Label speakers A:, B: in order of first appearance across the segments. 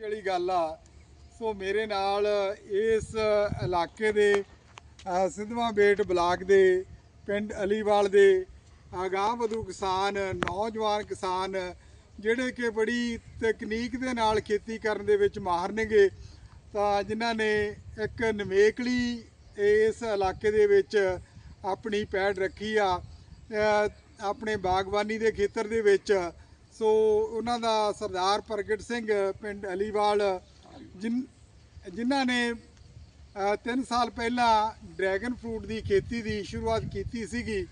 A: ਵਾਲੀ ਗੱਲ ਆ। ਸੋ ਮੇਰੇ ਨਾਲ ਇਸ ਇਲਾਕੇ ਦੇ ਅ, ਸਿੱਧਵਾਂ ਬੇਟ ਬਲਾਕ ਦੇ ਪਿੰਡ ਅਲੀਵਾਲ ਦੇ ਅਗਾਂਹ ਵਧੂ ਕਿਸਾਨ ਨੌਜਵਾਨ ਕਿਸਾਨ ਜਿਹੜੇ ਕਿ ਬੜੀ ਤਕਨੀਕ ਦੇ ਨਾਲ ਖੇਤੀ ਕਰਨ ਦੇ ਵਿੱਚ ਮਾਹਰ ਨੇਗੇ ਤਾਂ ਜਿਨ੍ਹਾਂ ਨੇ ਇੱਕ ਨਵੇਕਲੀ ਇਸ ਇਲਾਕੇ ਦੇ ਵਿੱਚ ਆਪਣੀ ਪੈੜ ਰੱਖੀ ਆ। ਆਪਣੇ ਬਾਗਬਾਨੀ ਦੇ ਖੇਤਰ ਦੇ ਵਿੱਚ ਸੋ ਉਹਨਾਂ ਦਾ ਸਰਦਾਰ ਪ੍ਰਗਟ ਸਿੰਘ ਪਿੰਡ ਅਲੀਵਾਲ, ਜਿਨ, ਜਿਨ੍ਹਾਂ ਨੇ 3 ਸਾਲ ਪਹਿਲਾਂ ਡਰੈਗਨ ਫਰੂਟ ਦੀ ਖੇਤੀ ਦੀ ਸ਼ੁਰੂਆਤ ਕੀਤੀ ਸੀਗੀ।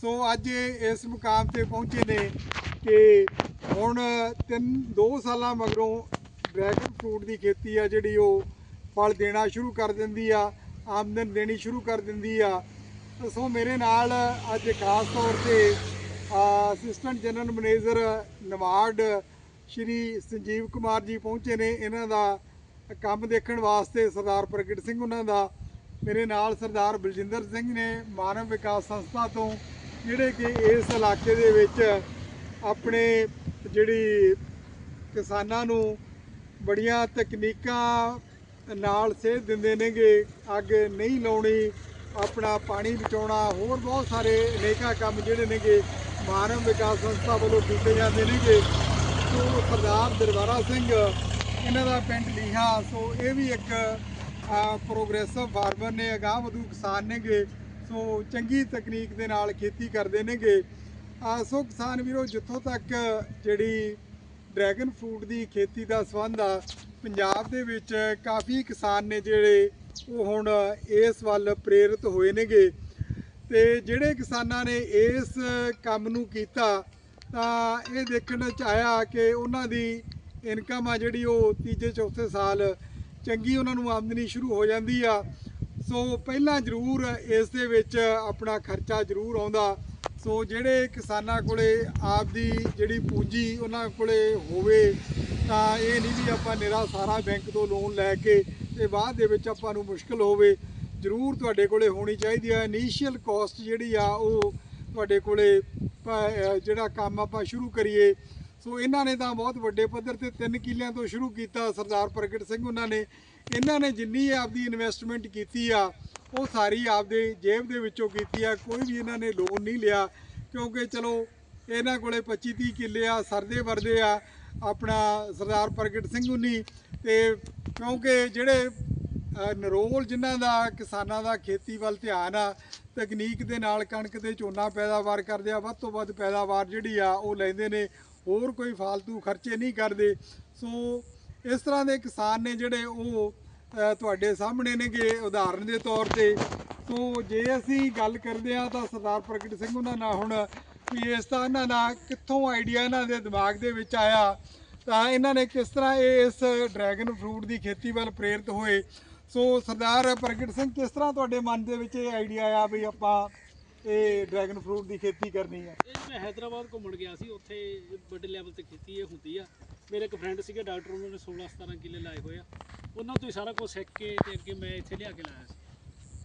A: ਸੋ ਅੱਜ ਇਸ ਮੁਕਾਮ ਤੇ ਪਹੁੰਚੇ ਨੇ ਕਿ ਹੁਣ 3 2 ਸਾਲਾਂ ਮਗਰੋਂ ਡਰੈਗਨ ਫਰੂਟ ਦੀ ਖੇਤੀ ਆ ਜਿਹੜੀ ਉਹ ਫਲ ਦੇਣਾ ਸ਼ੁਰੂ ਕਰ ਦਿੰਦੀ ਆ, ਆਮਦਨ ਦੇਣੀ ਸ਼ੁਰੂ ਕਰ ਦਿੰਦੀ ਆ। ਸੋ ਮੇਰੇ ਨਾਲ ਅੱਜ ਖਾਸ ਤੌਰ ਤੇ assistant general manager NABARD Shri Sanjeev Kumar ji ਪਹੁੰਚੇ ਨੇ। ਇਹਨਾਂ ਦਾ ਕੰਮ ਦੇਖਣ ਵਾਸਤੇ ਸਰਦਾਰ ਪ੍ਰਗਟ ਸਿੰਘ ਉਹਨਾਂ ਦਾ। ਮੇਰੇ ਨਾਲ ਸਰਦਾਰ ਬਲਜਿੰਦਰ ਸਿੰਘ ਨੇ ਮਾਨਵ ਵਿਕਾਸ ਸੰਸਥਾ ਤੋਂ, ਜਿਹੜੇ ਕਿ ਇਸ ਇਲਾਕੇ ਦੇ ਵਿੱਚ ਆਪਣੇ ਜਿਹੜੀ ਕਿਸਾਨਾਂ ਨੂੰ ਬੜੀਆਂ ਤਕਨੀਕਾਂ ਨਾਲ ਸੇਧ ਦਿੰਦੇ ਨੇਗੇ, ਅੱਗ ਨਹੀਂ ਲਾਉਣੀ, ਆਪਣਾ ਪਾਣੀ ਬਚਾਉਣਾ, ਹੋਰ ਬਹੁਤ ਸਾਰੇ ਅਨੇਕਾਂ ਕੰਮ ਜਿਹੜੇ ਨੇਗੇ। ਮਾਨਵ ਵਿਕਾਸ ਸੰਸਥਾ ਵੱਲੋਂ ਕੀਤੇ ਜਾਂਦੇ ਨੇਗੇ। ਸੋ ਸਰਦਾਰ ਦਰਬਾਰਾ ਸਿੰਘ, ਇਹਨਾਂ ਦਾ ਪਿੰਡ ਲੀਹਾ। ਸੋ ਇਹ ਵੀ ਇੱਕ ਪ੍ਰੋਗਰੈਸਿਵ ਫਾਰਮਰ ਨੇ, ਅਗਾਂਹ ਵਧੂ ਕਿਸਾਨ ਨੇਗੇ। ਸੋ ਚੰਗੀ ਤਕਨੀਕ ਦੇ ਨਾਲ ਖੇਤੀ ਕਰਦੇ ਨੇਗੇ। ਸੋ ਕਿਸਾਨ ਵੀਰੋ, ਜਿੱਥੋਂ ਤੱਕ ਜਿਹੜੀ ਡਰੈਗਨ ਫਰੂਟ ਦੀ ਖੇਤੀ ਦਾ ਸੰਬੰਧ ਆ, ਪੰਜਾਬ ਦੇ ਵਿੱਚ ਕਾਫੀ ਕਿਸਾਨ ਨੇ ਜਿਹੜੇ ਉਹ ਹੁਣ ਇਸ ਵੱਲ ਪ੍ਰੇਰਿਤ ਹੋਏ ਨੇਗੇ। ਤੇ ਜਿਹੜੇ ਕਿਸਾਨਾਂ ਨੇ ਇਸ ਕੰਮ ਨੂੰ ਕੀਤਾ, ਤਾਂ ਇਹ ਦੇਖਣ ਚ ਆਇਆ ਕਿ ਉਹਨਾਂ ਦੀ ਇਨਕਮ ਆ ਜਿਹੜੀ ਉਹ ਤੀਜੇ, ਚੌਥੇ ਸਾਲ ਚੰਗੀ ਉਹਨਾਂ ਨੂੰ ਆਮਦਨੀ ਸ਼ੁਰੂ ਹੋ ਜਾਂਦੀ ਆ। ਸੋ ਪਹਿਲਾਂ ਜ਼ਰੂਰ ਇਸ ਦੇ ਵਿੱਚ ਆਪਣਾ ਖਰਚਾ ਜ਼ਰੂਰ ਆਉਂਦਾ। ਸੋ ਜਿਹੜੇ ਕਿਸਾਨਾਂ ਕੋਲੇ ਆਪਦੀ ਜਿਹੜੀ ਪੂੰਜੀ ਉਹਨਾਂ ਕੋਲੇ ਹੋਵੇ, ਤਾਂ ਇਹ ਨਹੀਂ ਵੀ ਆਪਾਂ ਨਿਰਾ ਸਾਰਾ ਬੈਂਕ ਤੋਂ ਲੋਨ ਲੈ ਕੇ ਤੇ ਬਾਅਦ ਦੇ ਵਿੱਚ ਆਪਾਂ ਨੂੰ ਮੁਸ਼ਕਲ ਹੋਵੇ। ਜ਼ਰੂਰ ਤੁਹਾਡੇ ਕੋਲੇ ਹੋਣੀ ਚਾਹੀਦੀ ਹੈ ਇਨੀਸ਼ੀਅਲ ਕਾਸਟ ਜਿਹੜੀ ਆ, ਉਹ ਤੁਹਾਡੇ ਕੋਲੇ ਜਿਹੜਾ ਕੰਮ ਆਪਾਂ ਸ਼ੁਰੂ ਕਰੀਏ। ਸੋ ਇਹਨਾਂ ਨੇ ਤਾਂ ਬਹੁਤ ਵੱਡੇ ਪੱਧਰ ਤੇ ਤਿੰਨ ਕਿੱਲਿਆਂ ਤੋਂ ਸ਼ੁਰੂ ਕੀਤਾ ਸਰਦਾਰ ਪ੍ਰਗਟ ਸਿੰਘ ਉਹਨਾਂ ਨੇ। ਇਹਨਾਂ ਨੇ ਜਿੰਨੀ ਆਪਦੀ ਇਨਵੈਸਟਮੈਂਟ ਕੀਤੀ ਆ, ਉਹ ਸਾਰੀ ਆਪਦੇ ਜੇਬ ਦੇ ਵਿੱਚੋਂ ਕੀਤੀ ਆ। ਕੋਈ ਵੀ ਇਹਨਾਂ ਨੇ ਲੋਨ ਨਹੀਂ ਲਿਆ, ਕਿਉਂਕਿ ਚਲੋ ਇਹਨਾਂ ਕੋਲੇ 25 30 ਕਿੱਲੇ ਆ, ਸਰਦੇ ਵਰਦੇ ਆ ਆਪਣਾ ਸਰਦਾਰ ਪ੍ਰਗਟ ਸਿੰਘ ਉਨੀ। ਤੇ ਕਿਉਂਕਿ ਜਿਹੜੇ ਨਰੋਲ ਜਿਨ੍ਹਾਂ ਦਾ, ਕਿਸਾਨਾਂ ਦਾ ਖੇਤੀ ਵੱਲ ਧਿਆਨ ਆ, ਤਕਨੀਕ ਦੇ ਨਾਲ ਕਣਕ ਤੇ ਝੋਨਾ ਪੈਦਾਵਾਰ ਕਰਦੇ ਆ, ਵੱਧ ਤੋਂ ਵੱਧ ਪੈਦਾਵਾਰ ਜਿਹੜੀ ਆ, ਉਹ ਲੈਂਦੇ ਨੇ, ਹੋਰ ਕੋਈ ਫालतू ਖਰਚੇ ਨਹੀਂ ਕਰਦੇ। ਸੋ ਇਸ ਤਰ੍ਹਾਂ ਦੇ ਕਿਸਾਨ ਨੇ ਜਿਹੜੇ ਉਹ ਤੁਹਾਡੇ ਸਾਹਮਣੇ ਨੇਗੇ, ਉਦਾਹਰਨ ਦੇ ਤੌਰ ਤੇ। ਸੋ ਜੇ ਅਸੀਂ ਗੱਲ ਕਰਦੇ ਆ ਤਾਂ ਸਰਦਾਰ ਪ੍ਰਗਟ ਸਿੰਘ ਉਹਨਾਂ ਨਾਲ ਹੁਣ, ਵੀ ਇਸ ਤਾਂ ਇਹਨਾਂ ਦਾ ਕਿੱਥੋਂ ਆਈਡੀਆ ਇਹਨਾਂ ਦੇ ਦਿਮਾਗ ਦੇ ਵਿੱਚ ਆਇਆ, ਤਾਂ ਇਹਨਾਂ ਨੇ ਕਿਸ ਤਰ੍ਹਾਂ ਇਹ ਇਸ ਡਰੈਗਨ ਫਰੂਟ ਦੀ ਖੇਤੀ ਵੱਲ ਪ੍ਰੇਰਿਤ ਹੋਏ। ਸੋ ਸਰਦਾਰ ਪ੍ਰਗਟ ਸਿੰਘ ਕਿਸ ਤਰ੍ਹਾਂ ਤੁਹਾਡੇ ਮਨ ਦੇ ਵਿੱਚ ਇਹ ਆਈਡੀਆ ਆਇਆ ਵੀ ਆਪਾਂ ਇਹ ਡਰੈਗਨ ਫਰੂਟ ਦੀ ਖੇਤੀ ਕਰਨੀ ਹੈ?
B: ਇਹ ਮੈਂ ਹੈਦਰਾਬਾਦ ਘੁੰਮਣ ਗਿਆ ਸੀ ਉੱਥੇ ਵੱਡੇ ਲੈਵਲ ਤੇ ਖੇਤੀ ਇਹ ਹੁੰਦੀ ਆ। ਮੇਰੇ ਇੱਕ ਫਰੈਂਡ ਸੀਗੇ ਡਾਕਟਰ ਉਹਨਾਂ ਨੇ 16 17 ਕਿੱਲੇ ਲਾਏ ਹੋਏ ਆ। ਉਹਨਾਂ ਤੋਂ ਹੀ ਸਾਰਾ ਕੁਝ ਸਿੱਖ ਕੇ ਤੇ ਅੱਗੇ ਮੈਂ ਇੱਥੇ ਲਿਆ ਕੇ ਲਾਇਆ ਸੀ।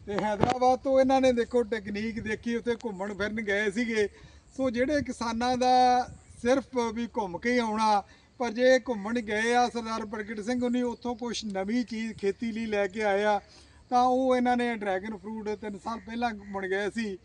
A: ਤੇ ਹੈਦਰਾਬਾਦ ਤੋਂ ਇਹਨਾਂ ਨੇ ਦੇਖੋ ਟੈਕਨੀਕ ਦੇਖੀ ਉੱਥੇ ਘੁੰਮਣ ਫਿਰਨ ਗਏ ਸੀਗੇ। ਸੋ ਜਿਹੜੇ ਕਿਸਾਨਾਂ ਦਾ ਸਿਰਫ ਵੀ ਘੁੰਮ ਕੇ ਆਉਣਾ ਪਰ ਜੇ ਘੁੰਮਣ ਗਏ ਆ ਸਰਦਾਰ ਪ੍ਰਗਟ ਸਿੰਘ ਉਹਨੇ ਉੱਥੋਂ ਕੁਝ ਨਵੀਂ ਚੀਜ਼ ਖੇਤੀ ਲਈ ਲੈ ਕੇ ਆਏ ਆ ਤਾਂ ਉਹ ਇਹਨਾਂ ਨੇ ਡਰੈਗਨ ਫਰੂਟ 3 ਸਾਲ ਪਹਿਲਾਂ ਘੁੰਮਣ ਗਏ ਸੀ।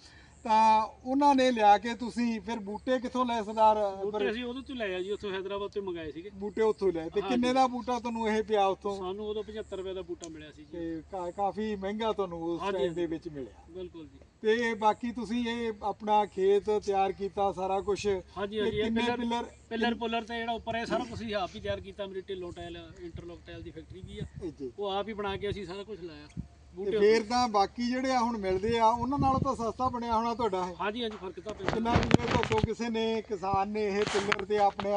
A: ਤਾਂ ਉਹਨਾਂ ਨੇ ਲਿਆ ਕੇ ਤੁਸੀਂ ਫਿਰ ਬੂਟੇ ਕਿੱਥੋਂ ਲਏ ਸਰਦਾਰ
B: ਬੂਟੇ ਅਸੀਂ ਉਹਦੇ ਤੋਂ ਲਏ ਆ ਜੀ ਉੱਥੋਂ ਹੈਦਰਾਬਾਦ ਤੋਂ ਮੰਗਾਏ ਸੀਗੇ।
A: ਬੂਟੇ ਉੱਥੋਂ ਲਏ। ਤੇ ਕਿੰਨੇ ਦਾ ਬੂਟਾ ਤੁਹਾਨੂੰ ਇਹ ਪਿਆ ਉੱਥੋਂ?
B: ਸਾਨੂੰ ਉਦੋਂ 75 ਰੁਪਏ ਦਾ ਬੂਟਾ ਮਿਲਿਆ ਸੀ ਜੀ।
A: ਤੇ ਕਾਫੀ ਮਹਿੰਗਾ ਤੁਹਾਨੂੰ ਉਸ ਟਾਈਮ ਦੇ ਵਿੱਚ ਮਿਲਿਆ।
B: ਬਿਲਕੁਲ ਜੀ।
A: ਤੇ ਬਾਕੀ ਤੁਸੀਂ ਇਹ ਆਪਣਾ ਖੇਤ ਤਿਆਰ ਕੀਤਾ ਸਾਰਾ ਕੁਝ
B: ਹਾਂਜੀ ਹਾਂਜੀ ਇਹ
A: ਕਿੰਨੇ
B: ਪਿੱਲਰ
A: ਪਿੱਲਰ
B: ਪਿੱਲਰ ਪੁੱਲਰ ਤੇ ਜਿਹੜਾ ਉੱਪਰ ਹੈ ਸਾਰਾ ਕੁਝ ਹੀ ਆਪ ਹੀ ਤਿਆਰ ਕੀਤਾ ਮੇਰੀ ਢਿੱਲੋਂ ਟਾਇਲ ਇੰਟਰਲੌਕ ਟਾਇਲ ਦੀ ਫੈਕਟਰੀ ਵੀ ਆ। ਉਹ ਆਪ ਹੀ ਬਣਾ ਕੇ ਅਸੀਂ ਸਾਰਾ ਕੁਝ ਲਾਇਆ। ਬੂਟੇ
A: ਫੇਰ ਤਾਂ ਬਾਕੀ ਜਿਹੜੇ ਆ ਹੁਣ ਮਿਲਦੇ ਆ ਉਹਨਾਂ ਨਾਲੋਂ ਤਾਂ ਸਸਤਾ ਬਣਿਆ ਹੋਣਾ ਤੁਹਾਡਾ ਇਹ।
B: ਹਾਂਜੀ ਹਾਂਜੀ ਫ਼ਰਕ ਤਾਂ ਪੈਂਦਾ।
A: ਕਿੰਨਾ ਵੀ ਇਹ ਤੋਂ ਕਿਸੇ ਨੇ ਕਿਸਾਨ ਨੇ ਇਹ ਪਿੱਲਰ ਤੇ ਆਪਣੇ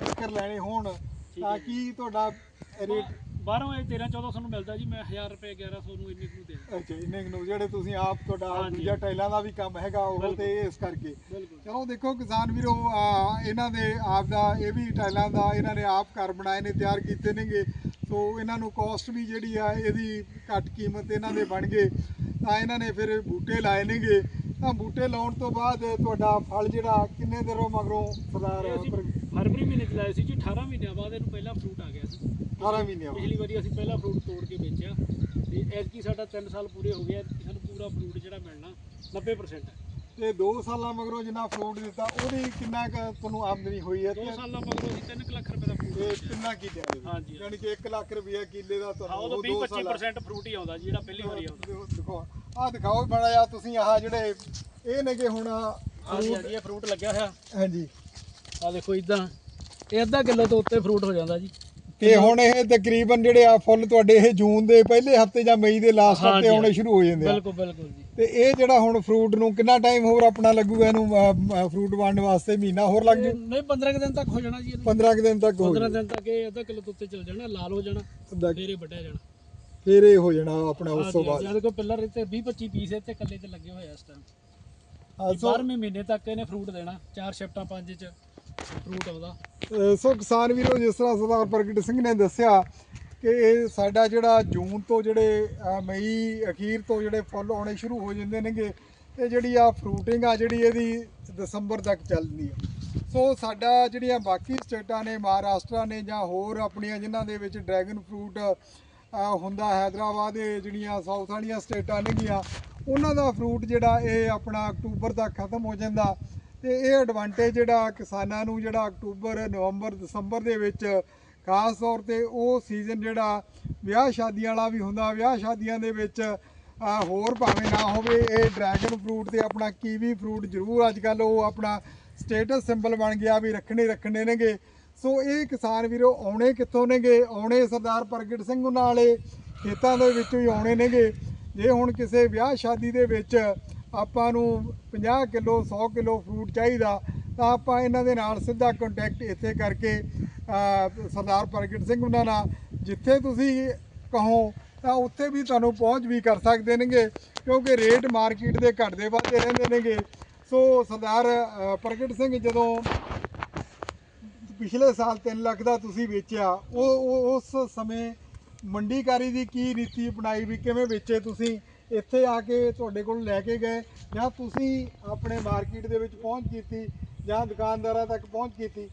A: ਚੱਕਰ ਲੈਣੇ ਹੋਣ ਤਾਂ ਕੀ ਤੁਹਾਡਾ ਰੇਟ
B: ਬਾਹਰੋਂ ਇਹ 13 1400 ਨੂੰ ਮਿਲਦਾ ਜੀ ਮੈਂ 1000 ਰੁਪਏ 1100 ਨੂੰ ਇੰਨੇ ਨੂੰ ਦੇ ਦਿੰਦਾ।
A: ਅੱਛਾ ਇੰਨੇ ਨੂੰ ਜਿਹੜੇ ਤੁਸੀਂ ਆਪ ਤੁਹਾਡਾ
B: ਹਾਂਜੀ।
A: ਦੂਜਾ ਟਾਈਲਾਂ ਦਾ ਵੀ ਕੰਮ ਹੈਗਾ ਉਹ
B: ਬਿਲਕੁਲ।
A: ਤੇ ਇਸ ਕਰਕੇ
B: ਬਿਲਕੁਲ
A: ਚਲੋ ਦੇਖੋ ਕਿਸਾਨ ਵੀਰੋ ਆ, ਇਹਨਾਂ ਦੇ ਆਪ ਦਾ ਇਹ ਵੀ ਟਾਈਲਾਂ ਦਾ ਇਹਨਾਂ ਨੇ ਆਪ ਘਰ ਬਣਾਏ ਨੇ ਤਿਆਰ ਕੀਤੇ ਨੇਗੇ ਸੋ ਇਹਨਾਂ ਨੂੰ ਕਾਸਟ ਵੀ ਜਿਹੜੀ ਆ ਇਹਦੀ ਘੱਟ ਕੀਮਤ ਇਹਨਾਂ ਦੇ ਬਣ ਗਏ ਤਾਂ ਇਹਨਾਂ ਨੇ ਫਿਰ ਬੂਟੇ ਲਾਏ ਨੇਗੇ ਤਾਂ ਬੂਟੇ ਲਾਉਣ ਤੋਂ ਬਾਅਦ ਤੁਹਾਡਾ ਫਲ ਜਿਹੜਾ ਕਿੰਨੇ ਦਿਨੋਂ ਮਗਰੋਂ ਸਰਦਾਰ
B: ਇਹ ਅਸੀਂ ਫਰਵਰੀ ਮਹੀਨੇ ਚ ਲਾਏ ਸੀ ਜੀ 18 ਮਹੀਨਿਆਂ ਬਾਅਦ ਇਹਨੂੰ ਪਹਿਲਾ ਫਰੂਟ ਆ ਗਿਆ ਸੀ
A: 18 ਮਹੀਨਿਆਂ ਬਾਅਦ।
B: ਪਿਛਲੀ ਵਾਰੀ ਅਸੀਂ ਪਹਿਲਾ ਫਰੂਟ ਤੋੜ ਕੇ ਵੇਚਿਆ ਤੇ ਐਤਕੀ ਸਾਡਾ 3 ਸਾਲ ਪੂਰੇ ਹੋ ਗਏ ਐਤਕੀ ਸਾਨੂੰ ਪੂਰਾ ਫਰੂਟ ਜਿਹੜਾ ਮਿਲਣਾ 90% ਹੈ।
A: ਤੇ 2 ਸਾਲਾਂ ਮਗਰੋਂ ਜਿੰਨਾ ਫਰੂਟ ਦਿੱਤਾ ਉਹਦੀ ਕਿੰਨਾ ਕੁ ਤੁਹਾਨੂੰ ਆਮਦਨੀ ਹੋਈ ਹੈ?
B: 2
A: ਤੇ
B: ਸਾਲਾਂ ਮਗਰੋਂ ਅਸੀਂ 3 ਲੱਖ ਰੁਪਏ ਦਾ ਫਰੂਟ ਵੇਚਿਆ।
A: ਕਿੰਨਾ ਕੀ ਦਿਆ
B: ਹਾਂਜੀ।
A: ਯਾਨੀ ਕਿ 1 ਲੱਖ ਰੁਪਏ ਕਿੱਲੇ ਦਾ
B: ਹਾਂ
A: ਤੁਹਾਨੂੰ ਉਹ
B: 20
A: ਦੋ ਸਾਲਾਂ
B: 25% ਫਰੂਟ ਹੀ ਆਉਂਦਾ ਜੀ ਜਿਹੜਾ ਪਹਿਲੀ ਵਾਰੀ ਆਉਂਦਾ।
A: ਦਿਖਾਓ ਆ ਦਿਖਾਓ ਬੜਾ ਜਿਹਾ ਤੁਸੀਂ ਆਹ ਜਿਹੜੇ ਇਹ ਨੇ ਕਿ ਹੁਣ
B: ਇਹ ਫਰੂਟ ਲੱਗਿਆ ਹੋਇਆ।
A: ਹਾਂਜੀ।
B: ਆ ਦੇਖੋ ਇਦਾਂ ਇਹ ਅੱਧਾ ਕਿਲੋ ਤੋਂ ਉੱਤੇ ਫਰੂਟ ਹੋ ਜਾਂਦਾ ਜੀ।
A: ਤੇ ਹੁਣ ਇਹ ਤਕਰੀਬਨ ਜਿਹੜੇ ਆ ਫੁੱਲ ਤੁਹਾਡੇ ਇਹ ਜੂਨ ਦੇ ਪਹਿਲੇ ਹਫ਼ਤੇ ਜਾਂ ਮਈ ਦੇ ਲਾਸਟ ਹਫ਼ਤੇ ਆਉਣੇ ਸ਼ੁਰੂ ਹੋ ਜਾਂਦੇ ਆ।
B: ਬਿਲਕੁਲ ਬਿਲਕੁਲ ਜੀ।
A: ਤੇ ਇਹ ਜਿਹੜਾ ਹੁਣ ਫਰੂਟ ਨੂੰ ਕਿੰਨਾ ਟਾਈਮ ਹੋਰ ਆਪਣਾ ਲੱਗੂਗਾ ਇਹਨੂੰ ਫਰੂਟ ਬਣਨ ਵਾਸਤੇ? ਮਹੀਨਾ ਹੋਰ ਲੱਗ ਜੂ?
B: ਨਹੀਂ 15 ਕੁ ਦਿਨ ਤੱਕ ਹੋ ਜਾਣਾ ਜੀ ਇਹਨੂੰ।
A: 15 ਕੁ ਦਿਨ ਤੱਕ ਹੋ
B: 15 ਦਿਨ ਤੱਕ ਇਹ ਅੱਧਾ ਕਿਲੋ ਤੋਂ ਉੱਤੇ ਚੱਲ ਜਾਣਾ ਲਾਲ ਹੋ ਜਾਣਾ। ਫੇਰ ਵੱਢਿਆ ਜਾਣਾ।
A: ਫਿਰ ਇਹ ਹੋ ਜਾਣਾ ਆਪਣਾ ਉਸ ਤੋਂ ਬਾਅਦ।
B: ਜਦ ਕੋਈ ਪਿੱਲਰ ਇੱਥੇ 20 25 ਪੀਸ ਇੱਥੇ ਕੱਲੇ ਤੇ ਲੱਗੇ ਹੋਏ ਆ ਇਸ ਟਾਈਮ
A: ਹਾਂ, ਸੋ
B: 12ਵੇਂ ਮਹੀਨੇ ਤੱਕ ਇਹਨੇ ਫਰੂਟ ਦੇਣਾ ਚਾਰ ਸ਼ਿਫਟਾਂ ਪੰਜ ਚ। ਫਰੂਟ ਆਉਂਦਾ।
A: ਅਹ ਸੋ ਕਿਸਾਨ ਵੀਰੋ, ਜਿਸ ਤਰ੍ਹਾਂ ਸਰਦਾਰ ਪ੍ਰਗਟ ਸਿੰਘ ਨੇ ਦੱਸਿਆ ਕਿ ਇਹ ਸਾਡਾ ਜਿਹੜਾ ਜੂਨ ਤੋਂ ਜਿਹੜੇ ਮਈ ਅਖੀਰ ਤੋਂ ਜਿਹੜੇ ਫੁੱਲ ਆਉਣੇ ਸ਼ੁਰੂ ਹੋ ਜਾਂਦੇ ਨੇਗੇ ਤੇ ਜਿਹੜੀ ਆ ਫਰੂਟਿੰਗ ਆ ਜਿਹੜੀ ਇਹਦੀ ਦਸੰਬਰ ਤੱਕ ਚੱਲਦੀ ਆ। ਸੋ ਸਾਡਾ ਜਿਹੜੀਆਂ ਬਾਕੀ ਸਟੇਟਾਂ ਨੇ, ਮਹਾਰਾਸ਼ਟਰ ਨੇ ਜਾਂ ਹੋਰ ਆਪਣੀਆਂ ਜਿਨ੍ਹਾਂ ਦੇ ਵਿੱਚ ਡਰੈਗਨ ਫਰੂਟ ਹੁੰਦਾ ਹੈਦਰਾਬਾਦ ਦੇ ਜਿਹੜੀਆਂ ਸਾਊਥ ਵਾਲੀਆਂ ਸਟੇਟਾਂ ਨੇਗੀਆਂ, ਉਹਨਾਂ ਦਾ ਫਰੂਟ ਜਿਹੜਾ ਇਹ ਆਪਣਾ ਅਕਤੂਬਰ ਤੱਕ ਖਤਮ ਹੋ ਜਾਂਦਾ। ਤੇ ਇਹ ਐਡਵਾਂਟੇਜ ਜਿਹੜਾ ਕਿਸਾਨਾਂ ਨੂੰ ਜਿਹੜਾ ਅਕਤੂਬਰ, ਨਵੰਬਰ, ਦਸੰਬਰ ਦੇ ਵਿੱਚ ਖਾਸ ਤੌਰ ਤੇ ਉਹ ਸੀਜ਼ਨ ਜਿਹੜਾ ਵਿਆਹ ਸ਼ਾਦੀਆਂ ਵਾਲਾ ਵੀ ਹੁੰਦਾ, ਵਿਆਹ ਸ਼ਾਦੀਆਂ ਦੇ ਵਿੱਚ ਹੋਰ ਭਾਵੇਂ ਨਾ ਹੋਵੇ, ਇਹ ਡਰੈਗਨ ਫਰੂਟ ਤੇ ਆਪਣਾ ਕੀਵੀ ਫਰੂਟ ਜ਼ਰੂਰ ਅੱਜ ਕੱਲ ਉਹ ਆਪਣਾ ਸਟੇਟਸ ਸਿੰਬਲ ਬਣ ਗਿਆ ਵੀ ਰੱਖਣੇ ਰੱਖਣੇ ਨੇਗੇ। ਸੋ ਇਹ ਕਿਸਾਨ ਵੀਰੋ ਆਉਣੇ ਕਿੱਥੋਂ ਨੇਗੇ? ਆਉਣੇ ਸਰਦਾਰ ਪ੍ਰਗਟ ਸਿੰਘ ਉਹਨਾਂ ਵਾਲੇ ਖੇਤਾਂ ਦੇ ਵਿੱਚੋਂ ਹੀ ਆਉਣੇ ਨੇਗੇ। ਜੇ ਹੁਣ ਕਿਸੇ ਵਿਆਹ ਸ਼ਾਦੀ ਦੇ ਵਿੱਚ ਆਪਾਂ ਨੂੰ 50 ਕਿਲੋ 100 ਕਿਲੋ ਫਰੂਟ ਚਾਹੀਦਾ, ਤਾਂ ਆਪਾਂ ਇਹਨਾਂ ਦੇ ਨਾਲ ਸਿੱਧਾ ਕੰਟੈਕਟ ਇੱਥੇ ਕਰਕੇ ਸਰਦਾਰ ਪ੍ਰਗਟ ਸਿੰਘ ਉਹਨਾਂ ਨਾਲ, ਜਿੱਥੇ ਤੁਸੀਂ ਕਹੋ, ਤਾਂ ਉੱਥੇ ਵੀ ਤੁਹਾਨੂੰ ਪਹੁੰਚ ਵੀ ਕਰ ਸਕਦੇ ਨੇਗੇ, ਕਿਉਂਕਿ ਰੇਟ ਮਾਰਕੀਟ ਦੇ ਘਟਦੇ ਵੱਧਦੇ ਰਹਿੰਦੇ ਨੇਗੇ। ਸੋ ਸਰਦਾਰ ਪ੍ਰਗਟ ਸਿੰਘ ਜਦੋਂ ਪਿਛਲੇ ਸਾਲ 3 ਲੱਖ ਦਾ ਤੁਸੀਂ ਵੇਚਿਆ, ਉਹ, ਉਹ- ਉਸ ਸਮੇਂ ਮੰਡੀਕਾਰੀ ਦੀ ਕੀ ਰੀਤੀ ਅਪਣਾਈ ਵੀ ਕਿਵੇਂ ਵੇਚੇ ਤੁਸੀਂ? ਇੱਥੇ ਆ ਕੇ ਤੁਹਾਡੇ ਕੋਲ ਲੈ ਕੇ ਗਏ ਜਾਂ ਤੁਸੀਂ ਆਪਣੇ ਮਾਰਕੀਟ ਦੇ ਵਿੱਚ ਪਹੁੰਚ ਕੀਤੀ ਜਾਂ ਦੁਕਾਨਦਾਰਾਂ ਤੱਕ ਪਹੁੰਚ ਕੀਤੀ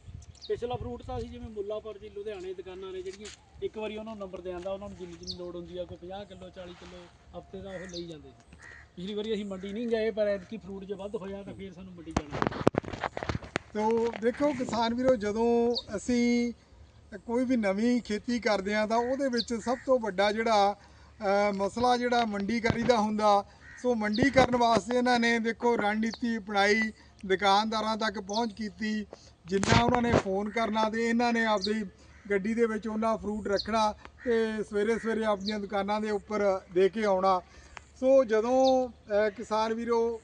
B: ਪਿਛਲਾ ਫਰੂਟ ਤਾਂ ਅਸੀਂ ਜਿਵੇਂ ਮੁੱਲਾਪੁਰ ਜੀ ਲੁਧਿਆਣੇ ਦੁਕਾਨਾਂ ਨੇ ਜਿਹੜੀਆਂ ਇੱਕ ਵਾਰੀ ਉਹਨਾਂ ਨੂੰ ਨੰਬਰ ਦੇ ਆਂਦਾ ਉਹਨਾਂ ਨੂੰ ਜਿੰਨੀ ਜਿੰਨੀ ਲੋੜ ਹੁੰਦੀ ਆ ਕੋਈ 50 ਕਿਲੋ 40 ਕਿਲੋ ਹਫ਼ਤੇ ਦਾ ਉਹ ਲਈ ਜਾਂਦੇ ਸੀ ਪਿਛਲੀ ਵਾਰੀ ਅਸੀਂ ਮੰਡੀ ਨਹੀਂ ਗਏ ਪਰ ਐਤਕੀ ਫਰੂਟ ਜੇ ਵੱਧ ਹੋਇਆ ਤਾਂ ਫਿਰ ਸਾਨੂੰ ਮੰਡੀ ਜਾਣਾ।
A: ਤੋ ਦੇਖੋ ਕਿਸਾਨ ਵੀਰੋ ਜਦੋਂ ਅਸੀਂ ਕੋਈ ਵੀ ਨਵੀਂ ਖੇਤੀ ਕਰਦੇ ਆ ਤਾਂ ਉਹਦੇ ਵਿੱਚ ਸਭ ਤੋਂ ਵੱਡਾ ਜਿਹੜਾ ਮਸਲਾ ਜਿਹੜਾ ਮੰਡੀਕਾਰੀ ਦਾ ਹੁੰਦਾ, ਸੋ ਮੰਡੀ ਕਰਨ ਵਾਸਤੇ ਇਹਨਾਂ ਨੇ ਦੇਖੋ ਰਣਨੀਤੀ ਅਪਣਾਈ, ਦੁਕਾਨਦਾਰਾਂ ਤੱਕ ਪਹੁੰਚ ਕੀਤੀ, ਜਿੰਨਾ ਉਹਨਾਂ ਨੇ ਫੋਨ ਕਰਨਾ ਤੇ ਇਹਨਾਂ ਨੇ ਆਪਦੀ ਗੱਡੀ ਦੇ ਵਿੱਚ ਉਹਨਾਂ ਫਰੂਟ ਰੱਖਣਾ ਤੇ ਸਵੇਰੇ ਸਵੇਰੇ ਆਪਣੀਆਂ ਦੁਕਾਨਾਂ ਦੇ ਉੱਪਰ ਦੇ ਕੇ ਆਉਣਾ। ਸੋ ਜਦੋਂ ਕਿਸਾਨ ਵੀਰੋ,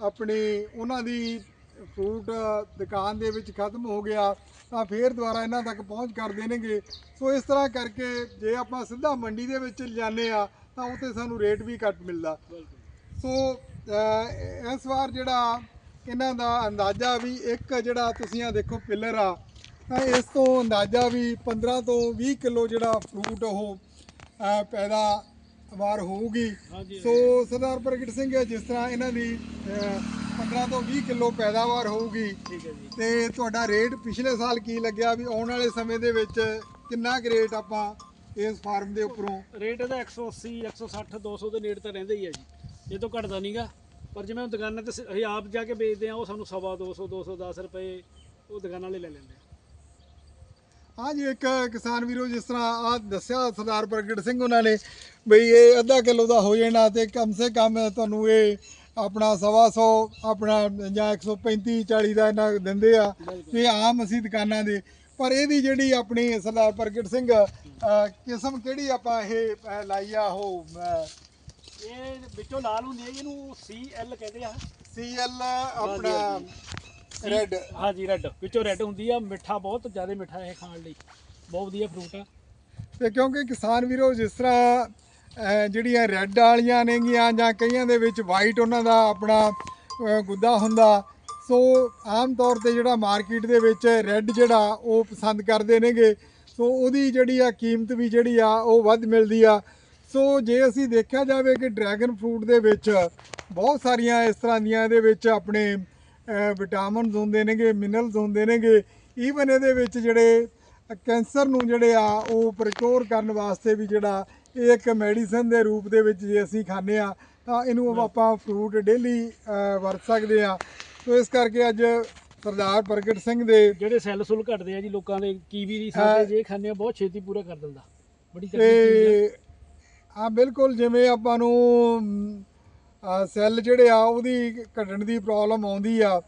A: ਆਪਣੇ ਉਹਨਾਂ ਦੀ ਫਰੂਟ ਦੁਕਾਨ ਦੇ ਵਿੱਚ ਖਤਮ ਹੋ ਗਿਆ ਤਾਂ ਫੇਰ ਦੁਬਾਰਾ ਇਹਨਾਂ ਤੱਕ ਪਹੁੰਚ ਕਰ ਦੇਣਗੇ। ਸੋ ਇਸ ਤਰ੍ਹਾਂ ਕਰਕੇ ਜੇ ਆਪਾਂ ਸਿੱਧਾ ਮੰਡੀ ਦੇ ਵਿੱਚ ਲਿਜਾਨੇ ਆ ਤਾਂ ਉੱਥੇ ਸਾਨੂੰ ਰੇਟ ਵੀ ਘੱਟ ਮਿਲਦਾ। ਸੋ ਇਸ ਵਾਰ ਜਿਹੜਾ ਇਹਨਾਂ ਦਾ ਅੰਦਾਜ਼ਾ ਵੀ ਇੱਕ ਜਿਹੜਾ ਤੁਸੀਂ ਆ ਦੇਖੋ ਪਿੱਲਰ ਆ ਤਾਂ ਇਸ ਤੋਂ ਅੰਦਾਜ਼ਾ ਵੀ 15 ਤੋਂ 20 ਕਿਲੋ ਜਿਹੜਾ ਫਰੂਟ ਉਹ ਅਹ, ਪੈਦਾਵਾਰ ਹੋਊਗੀ। ਸੋ ਸਰਦਾਰ ਪ੍ਰਗਟ ਸਿੰਘ ਜਿਸ ਤਰ੍ਹਾਂ ਇਹਨਾਂ ਦੀ 15 ਤੋਂ 20 ਕਿਲੋ ਪੈਦਾਵਾਰ ਹੋਊਗੀ।
B: ਠੀਕ ਹੈ ਜੀ।
A: ਤੇ ਤੁਹਾਡਾ ਰੇਟ ਪਿਛਲੇ ਸਾਲ ਕੀ ਲੱਗਿਆ ਵੀ ਆਉਣ ਵਾਲੇ ਸਮੇਂ ਦੇ ਵਿੱਚ ਕਿੰਨਾ ਕੁ ਰੇਟ ਆਪਾਂ ਇਸ ਫਾਰਮ ਦੇ ਉੱਪਰੋਂ?
B: ਰੇਟ ਇਹਦਾ 180 160 200 ਦੇ ਨੇੜੇ ਤਾਂ ਰਹਿੰਦਾ ਹੀ ਹੈ ਜੀ। ਇਹ ਤੋਂ ਘਟਦਾ ਨਹੀਂਗਾ ਪਰ ਜਿਵੇਂ ਦੁਕਾਨਾਂ ਤੇ ਅਸੀਂ ਆਪ ਜਾ ਕੇ ਵੇਚਦੇ ਆ ਉਹ ਸਾਨੂੰ ਸਵਾ 200 210 ਰੁਪਏ ਉਹ ਦੁਕਾਨਾਂ ਵਾਲੇ ਲੈ ਲੈਂਦੇ ਆ।
A: ਹਾਂਜੀ ਇੱਕ ਕਿਸਾਨ ਵੀਰੋ ਜਿਸ ਤਰ੍ਹਾਂ ਆ ਦੱਸਿਆ ਸਰਦਾਰ ਪ੍ਰਗਟ ਸਿੰਘ ਉਹਨਾਂ ਨੇ ਬਈ ਇਹ ਅੱਧਾ ਕਿਲੋ ਦਾ ਹੋ ਜਾਣਾ ਤੇ ਕਮ ਸੇ ਕਮ ਤੁਹਾਨੂੰ ਇਹ ਆਪਣਾ ਸਵਾ ਸੌ ਆਪਣਾ ਜਾਂ 135 40 ਦਾ ਇਹਨਾਂ ਦਿੰਦੇ ਆ। ਇਹ ਆਮ ਅਸੀਂ ਦੁਕਾਨਾਂ ਦੇ। ਪਰ ਇਹਦੀ ਜਿਹੜੀ ਆਪਣੀ ਸਰਦਾਰ ਪ੍ਰਗਟ ਸਿੰਘ ਕਿਸਮ ਕਿਹੜੀ ਆਪਾਂ ਇਹ ਲਾਈ ਆ ਉਹ
B: ਇਹ ਵਿੱਚੋਂ ਲਾਲ ਹੁੰਦੀ ਹੈ ਇਹਨੂੰ CL ਕਹਿੰਦੇ ਆ।
A: ਸੀਐਲ ਆਪਣਾ ਰੈੱਡ
B: ਹਾਂਜੀ। ਰੈੱਡ ਵਿੱਚੋਂ ਰੈੱਡ ਹੁੰਦੀ ਆ ਮਿੱਠਾ ਬਹੁਤ ਜ਼ਿਆਦਾ ਮਿੱਠਾ ਇਹ ਖਾਣ ਲਈ। ਬਹੁਤ ਵਧੀਆ ਫਰੂਟ ਆ।
A: ਤੇ ਕਿਉਂਕਿ ਕਿਸਾਨ ਵੀਰੋ ਜਿਸ ਤਰ੍ਹਾਂ ਜਿਹੜੀਆਂ ਰੈੱਡ ਵਾਲੀਆਂ ਨੇਗੀਆਂ ਜਾਂ ਕਈਆਂ ਦੇ ਵਿੱਚ ਵਾਈਟ ਉਹਨਾਂ ਦਾ ਆਪਣਾ ਗੁੱਦਾ ਹੁੰਦਾ। ਸੋ ਆਮ ਤੌਰ ਤੇ ਜਿਹੜਾ ਮਾਰਕੀਟ ਦੇ ਵਿੱਚ ਰੈੱਡ ਜਿਹੜਾ ਉਹ ਪਸੰਦ ਕਰਦੇ ਨੇਗੇ। ਸੋ ਉਹਦੀ ਜਿਹੜੀ ਆ ਕੀਮਤ ਵੀ ਜਿਹੜੀ ਆ ਉਹ ਵੱਧ ਮਿਲਦੀ ਆ। ਸੋ ਜੇ ਅਸੀਂ ਦੇਖਿਆ ਜਾਵੇ ਕਿ ਡਰੈਗਨ ਫਰੂਟ ਦੇ ਵਿੱਚ ਬਹੁਤ ਸਾਰੀਆਂ ਇਸ ਤਰ੍ਹਾਂ ਦੀਆਂ ਇਹਦੇ ਵਿੱਚ ਆਪਣੇ ਵਿਟਾਮਿਨਸ ਹੁੰਦੇ ਨੇਗੇ, ਮਿਨਰਲਸ ਹੁੰਦੇ ਨੇਗੇ। ਈਵਨ ਇਹਦੇ ਵਿੱਚ ਜਿਹੜੇ ਕੈਂਸਰ ਨੂੰ ਜਿਹੜੇ ਆ ਉਹ ਪ੍ਰਕਿਓਰ ਕਰਨ ਵਾਸਤੇ ਵੀ ਜਿਹੜਾ ਇਹ ਇੱਕ ਮੈਡੀਸਨ ਦੇ ਰੂਪ ਦੇ ਵਿੱਚ ਜੇ ਅਸੀਂ ਖਾਂਦੇ ਆ ਤਾਂ ਇਹਨੂੰ ਆਪਾਂ ਫਰੂਟ ਡੇਲੀ ਵਰਤ ਸਕਦੇ ਆ ਸੋ ਇਸ ਕਰਕੇ ਅੱਜ ਸਰਦਾਰ ਪ੍ਰਗਟ ਸਿੰਘ ਦੇ
B: ਜਿਹੜੇ ਸੈੱਲ ਸੁੱਲ ਘਟਦੇ ਆ ਜੀ ਲੋਕਾਂ ਦੇ ਕੀਵੀ ਦੀ ਸਾਡੇ ਜੇ ਖਾਂਦੇ ਆ ਬਹੁਤ ਛੇਤੀ ਪੂਰਾ ਕਰ ਦਿੰਦਾ। ਬੜੀ ਤਕੜੀ ਚੀਜ਼ ਹੈ
A: ਤੇ ਹਾਂ ਬਿਲਕੁਲ ਜਿਵੇਂ ਆਪਾਂ ਨੂੰ ਸੈੱਲ ਜਿਹੜੇ ਆ ਉਹਦੀ ਘਟਣ ਦੀ ਪ੍ਰੋਬਲਮ ਆਉਂਦੀ ਆ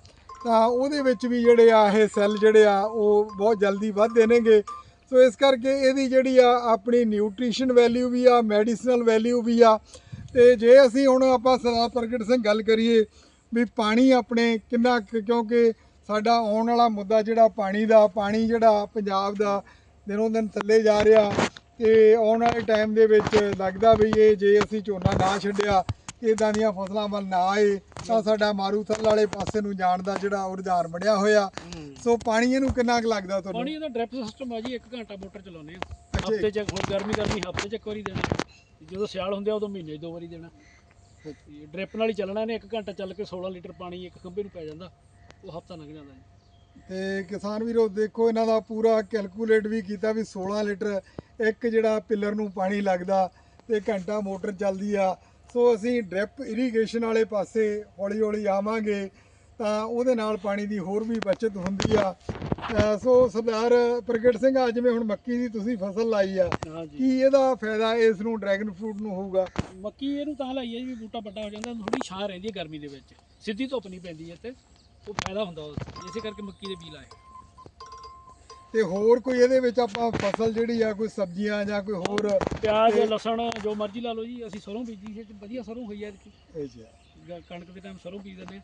A: ਤਾਂ ਉਹਦੇ ਵਿੱਚ ਵੀ ਜਿਹੜੇ ਆ ਇਹ ਸੈੱਲ ਜਿਹੜੇ ਆ ਉਹ ਬਹੁਤ ਜਲਦੀ ਵੱਧਦੇ ਨੇਗੇ। ਸੋ ਇਸ ਕਰਕੇ ਇਹਦੀ ਜਿਹੜੀ ਆ ਆਪਣੀ ਨਿਊਟ੍ਰੀਸ਼ਨ ਵੈਲਿਊ ਵੀ ਆ, ਮੈਡੀਸਨਲ ਵੈਲਿਊ ਵੀ ਆ। ਤੇ ਜੇ ਅਸੀਂ ਹੁਣ ਆਪਾਂ ਸਰਦਾਰ ਪ੍ਰਗਟ ਸਿੰਘ ਗੱਲ ਕਰੀਏ ਵੀ ਪਾਣੀ ਆਪਣੇ ਕਿੰਨਾ ਕੁ- ਕਿਉਂਕਿ ਸਾਡਾ ਆਉਣ ਵਾਲਾ ਮੁੱਦਾ ਜਿਹੜਾ ਪਾਣੀ ਦਾ, ਪਾਣੀ ਜਿਹੜਾ ਪੰਜਾਬ ਦਾ ਦਿਨੋਂ ਦਿਨ ਥੱਲੇ ਜਾ ਰਿਹਾ ਤੇ ਆਉਣ ਵਾਲੇ ਟਾਈਮ ਦੇ ਵਿੱਚ ਲੱਗਦਾ ਵੀ ਇਹ ਜੇ ਅਸੀਂ ਝੋਨਾ ਨਾ ਛੱਡਿਆ ਇਦਾਂ ਦੀਆਂ ਫਸਲਾਂ ਵੱਲ ਨਾ ਆਏ ਤਾਂ ਸਾਡਾ ਮਾਰੂਥਲ ਵਾਲੇ ਪਾਸੇ ਨੂੰ ਜਾਣ ਦਾ ਜਿਹੜਾ ਉਹ ਰੁਝਾਨ ਬਣਿਆ ਹੋਇਆ। ਸੋ ਪਾਣੀ ਇਹਨੂੰ ਕਿੰਨਾ ਕੁ ਲੱਗਦਾ ਤੁਹਾਨੂੰ?
B: ਪਾਣੀ ਦਾ ਡ੍ਰਿਪ ਸਿਸਟਮ ਆ ਜੀ 1 ਘੰਟਾ ਮੋਟਰ ਚਲਾਉਂਦੇ ਆ। ਹਫ਼ਤੇ ਚ ਹੁਣ ਗਰਮੀ ਗਰਮੀ ਹਫ਼ਤੇ ਚ ਇੱਕ ਵਾਰੀ ਦੇਣਾ। ਜਦੋਂ ਸਿਆਲ ਹੁੰਦੇ ਆ ਉਦੋਂ ਮਹੀਨੇ 'ਚ ਦੋ ਵਾਰੀ ਦੇਣਾ। ਡ੍ਰਿਪ ਨਾਲ ਹੀ ਚੱਲਣਾ ਇਹਨੇ 1 ਘੰਟਾ ਚੱਲ ਕੇ 16 ਲੀਟਰ ਪਾਣੀ ਇੱਕ ਖੰਭੇ ਨੂੰ ਪੈ ਜਾਂਦਾ ਉਹ ਹਫਤਾ ਲੰਘ ਜਾਂਦਾ ਜੀ।
A: ਤੇ ਕਿਸਾਨ ਵੀਰੋ ਦੇਖੋ ਇਹਨਾਂ ਦਾ ਪੂਰਾ ਕੈਲਕੂਲੇਟ ਵੀ ਕੀਤਾ ਵੀ 16 ਲੀਟਰ ਇੱਕ ਜਿਹੜਾ ਪਿੱਲਰ ਨੂੰ ਪਾਣੀ ਲੱਗਦਾ ਤੇ ਘੰਟਾ ਮੋਟਰ ਚੱਲਦੀ ਆ। ਸੋ ਅਸੀਂ ਡ੍ਰਿਪ ਇਰੀਗੇਸ਼ਨ ਵਾਲੇ ਪਾਸੇ ਹੌਲੀ ਹੌਲੀ ਆਵਾਂਗੇ ਤਾਂ ਉਹਦੇ ਨਾਲ ਪਾਣੀ ਦੀ ਹੋਰ ਵੀ ਬਚਤ ਹੁੰਦੀ ਆ। ਸੋ ਸਰਦਾਰ ਪ੍ਰਗਟ ਸਿੰਘ ਆ ਜਿਵੇਂ ਹੁਣ ਮੱਕੀ ਦੀ ਤੁਸੀਂ ਫਸਲ ਲਾਈ ਆ ਕੀ ਇਹਦਾ ਫਾਇਦਾ ਇਸ ਨੂੰ ਡਰੈਗਨ ਫਰੂਟ ਨੂੰ ਹੋਊਗਾ?
B: ਮੱਕੀ ਇਹਨੂੰ ਤਾਂ ਲਾਈ ਹੈ ਜੀ ਬੂਟਾ ਵੱਡਾ ਹੋ ਜਾਂਦਾ ਥੋੜੀ ਛਾਂ ਰਹਿੰਦੀ ਹੈ ਗਰਮੀ ਦੇ ਵਿੱਚ। ਸਿੱਧੀ ਧੁੱਪ ਨਹੀਂ ਪੈਂਦੀ ਇੱਥੇ ਉਹ ਫਾਇਦਾ ਹੁੰਦਾ ਉਸ ਇਸੇ ਕਰਕੇ ਮੱਕੀ ਦੇ ਬੀਜ ਲਾਏ।
A: ਤੇ ਹੋਰ ਕੋਈ ਇਹਦੇ ਵਿੱਚ ਆਪਾਂ ਫਸਲ ਜਿਹੜੀ ਆ ਕੋਈ ਸਬਜ਼ੀਆਂ ਜਾਂ ਕੋਈ ਹੋਰ
B: ਪਿਆਜ਼ ਲਸਣ ਜੋ ਮਰਜ਼ੀ ਲਾ ਲਓ ਜੀ ਅਸੀਂ ਸਰੋਂ ਬੀਜੀ ਸੀ ਤੇ ਵਧੀਆ ਸਰੋਂ ਹੋਈ ਐਤਕੀ।
A: ਇਹ ਆ।
B: ਗ- ਕਣਕ ਦੇ ਟਾਈਮ ਸਰੋਂ ਬੀਜ ਦਿੰਦੇ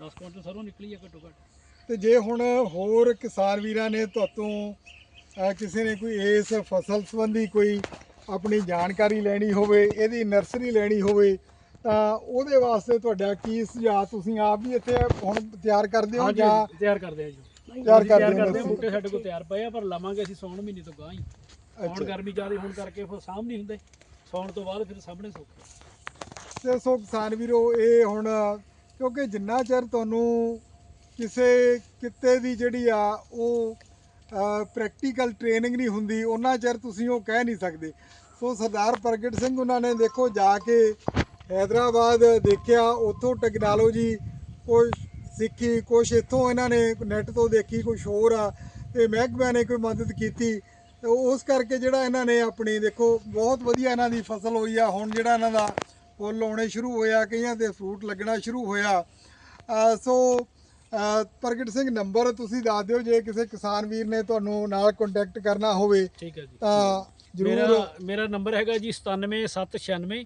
B: 10 ਕੁਇੰਟਲ ਸਰੋਂ ਨਿਕਲੀ ਹੈ ਘੱਟੋ ਘੱਟ
A: ਤੇ ਜੇ ਹੁਣ ਹੋਰ ਕਿਸਾਨ ਵੀਰਾਂ ਨੇ ਤੁਹਾਤੋਂ ਕਿਸੇ ਨੇ ਕੋਈ ਇਸ ਫਸਲ ਸੰਬੰਧੀ ਕੋਈ ਆਪਣੀ ਜਾਣਕਾਰੀ ਲੈਣੀ ਹੋਵੇ ਇਹਦੀ ਨਰਸਰੀ ਲੈਣੀ ਹੋਵੇ ਤਾਂ ਉਹਦੇ ਵਾਸਤੇ ਤੁਹਾਡਾ ਕੀ ਸੁਝਾਅ ਤੁਸੀਂ ਆਪ ਵੀ ਇੱਥੇ ਹੁਣ ਤਿਆਰ ਕਰਦੇ ਹੋ ਜਾਂ
B: ਤਿਆਰ ਕਰਦੇ ਆ ਜੀ
A: ਤਿਆਰ ਕਰਦੇ
B: ਆ। ਬੂਟੇ ਸਾਡੇ ਕੋਲ ਤਿਆਰ ਪਏ ਆ ਪਰ ਲਵਾਂਗੇ ਅਸੀਂ ਸੌਣ ਮਹੀਨੇ ਤੋਂ ਗਾਂ ਹੀ ਹੁਣ। ਗਰਮੀ ਜ਼ਿਆਦਾ ਹੋਣ ਕਰਕੇ ਫਿਰ ਸਾਂਭ ਨਹੀਂ ਹੁੰਦੇ ਸੌਣ ਤੋਂ ਬਾਅਦ ਫਿਰ ਸਾਹਮਣੇ ਸੌਖੇ
A: ਤੇ ਸੋ ਕਿਸਾਨ ਵੀਰੋ ਇਹ ਹੁਣ ਕਿਉਂਕਿ ਜਿੰਨਾ ਚਿਰ ਤੁਹਾਨੂੰ ਕਿਸੇ ਕਿਤੇ ਦੀ ਜਿਹੜੀ ਆ ਉਹ ਪ੍ਰੈਕਟੀਕਲ ਟ੍ਰੇਨਿੰਗ ਨਹੀਂ ਹੁੰਦੀ ਉਹਨਾਂ ਚਿਰ ਤੁਸੀਂ ਉਹ ਕਹਿ ਨਹੀਂ ਸਕਦੇ ਸੋ ਸਰਦਾਰ ਪ੍ਰਗਟ ਸਿੰਘ ਉਹਨਾਂ ਨੇ ਦੇਖੋ ਜਾ ਕੇ ਹੈਦਰਾਬਾਦ ਦੇਖਿਆ ਉੱਥੋਂ ਟੈਕਨੋਲੋਜੀ ਕੋਈ ਸਿੱਖੀ ਕੁਛ ਇੱਥੋਂ ਇਹਨਾਂ ਨੇ ਨੈਟ ਤੋਂ ਦੇਖੀ ਕੁਛ ਹੋਰ ਆ ਤੇ ਮਹਿਕਮੇ ਨੇ ਕੋਈ ਮਦਦ ਕੀਤੀ। ਉਸ ਕਰਕੇ ਜਿਹੜਾ ਇਹਨਾਂ ਨੇ ਆਪਣੀ ਦੇਖੋ ਬਹੁਤ ਵਧੀਆ ਇਹਨਾਂ ਦੀ ਫਸਲ ਹੋਈ ਆ। ਹੁਣ ਜਿਹੜਾ ਇਹਨਾਂ ਦਾ ਫੁੱਲ ਆਉਣੇ ਸ਼ੁਰੂ ਹੋਇਆ ਕਈਆਂ ਦੇ ਫਰੂਟ ਲੱਗਣਾ ਸ਼ੁਰੂ ਹੋਇਆ। ਸੋ ਪ੍ਰਗਟ ਸਿੰਘ ਨੰਬਰ ਤੁਸੀਂ ਦੱਸ ਦਿਓ ਜੇ ਕਿਸੇ ਕਿਸਾਨ ਵੀਰ ਨੇ ਤੁਹਾਨੂੰ ਨਾਲ ਕੰਟੈਕਟ ਕਰਨਾ ਹੋਵੇ
B: ਠੀਕ ਹੈ ਜੀ।
A: ਤਾਂ ਜ਼ਰੂਰ
B: ਮੇਰਾ ਮੇਰਾ ਨੰਬਰ ਹੈਗਾ ਜੀ 97796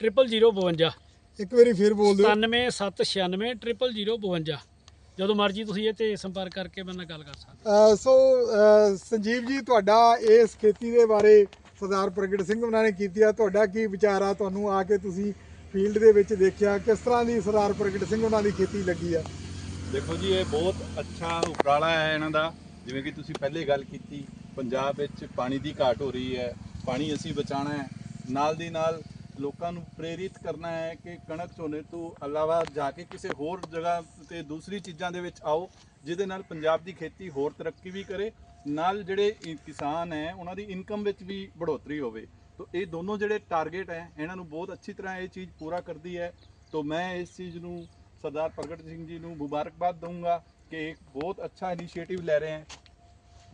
B: 00052
A: ਇੱਕ ਵਾਰੀ ਫਿਰ ਬੋਲ ਦਿਓ।
B: 97796 00052 ਜਦੋਂ ਮਰਜ਼ੀ ਤੁਸੀਂ ਇਹ ਤੇ ਸੰਪਰਕ ਕਰਕੇ ਮੇਰੇ ਨਾਲ ਗੱਲ ਕਰ ਸਕਦੇ
A: ਅਹ ਸੋ ਅਹ ਸੰਜੀਵ ਜੀ ਤੁਹਾਡਾ ਇਸ ਖੇਤੀ ਦੇ ਬਾਰੇ ਸਰਦਾਰ ਪ੍ਰਗਟ ਸਿੰਘ ਉਹਨਾਂ ਨੇ ਕੀਤੀ ਆ। ਤੁਹਾਡਾ ਕੀ ਵਿਚਾਰ ਆ? ਤੁਹਾਨੂੰ ਆ ਕੇ ਤੁਸੀਂ ਫੀਲਡ ਦੇ ਵਿੱਚ ਦੇਖਿਆ। ਕਿਸ ਤਰ੍ਹਾਂ ਦੀ ਸਰਦਾਰ ਪ੍ਰਗਟ ਸਿੰਘ ਉਹਨਾਂ ਦੀ ਖੇਤੀ ਲੱਗੀ ਆ?
C: ਦੇਖੋ ਜੀ ਇਹ ਬਹੁਤ ਅੱਛਾ ਉਪਰਾਲਾ ਹੈ ਇਹਨਾਂ ਦਾ। ਜਿਵੇਂ ਕਿ ਤੁਸੀਂ ਪਹਿਲੇ ਗੱਲ ਕੀਤੀ ਪੰਜਾਬ ਵਿੱਚ ਪਾਣੀ ਦੀ ਘਾਟ ਹੋ ਰਹੀ ਹੈ ਪਾਣੀ ਅਸੀਂ ਬਚਾਉਣਾ ਹੈ। ਨਾਲ ਦੀ ਨਾਲ ਲੋਕਾਂ ਨੂੰ ਪ੍ਰੇਰਿਤ ਕਰਨਾ ਹੈ ਕਿ ਕਣਕ ਝੋਨੇ ਤੋਂ ਇਲਾਵਾ ਜਾ ਕੇ ਕਿਸੇ ਹੋਰ ਜਗ੍ਹਾ ਤੇ ਦੂਸਰੀ ਚੀਜ਼ਾਂ ਦੇ ਵਿੱਚ ਆਓ, ਜਿਹਦੇ ਨਾਲ ਪੰਜਾਬ ਦੀ ਖੇਤੀ ਹੋਰ ਤਰੱਕੀ ਵੀ ਕਰੇ, ਨਾਲ ਜਿਹੜੇ ਇਹ ਕਿਸਾਨ ਹੈ, ਉਹਨਾਂ ਦੀ ਇਨਕਮ ਵਿੱਚ ਵੀ ਬੜੋਤਰੀ ਹੋਵੇ। ਤੋ ਇਹ ਦੋਨੋਂ ਜਿਹੜੇ ਟਾਰਗੇਟ ਹੈ, ਇਹਨਾਂ ਨੂੰ ਬਹੁਤ ਅੱਛੀ ਤਰ੍ਹਾਂ ਇਹ ਚੀਜ਼ ਪੂਰਾ ਕਰਦੀ ਹੈ। ਤੋ ਮੈਂ ਇਸ ਚੀਜ਼ ਨੂੰ ਸਰਦਾਰ ਪ੍ਰਗਟ ਸਿੰਘ ਜੀ ਨੂੰ ਮੁਬਾਰਕਬਾਦ ਦਊਂਗਾ ਕਿ ਇੱਕ ਬਹੁਤ ਅੱਛਾ ਇਨੀਸ਼ੀਏਟਿਵ ਲੈ ਰਹੇ ਹੈ।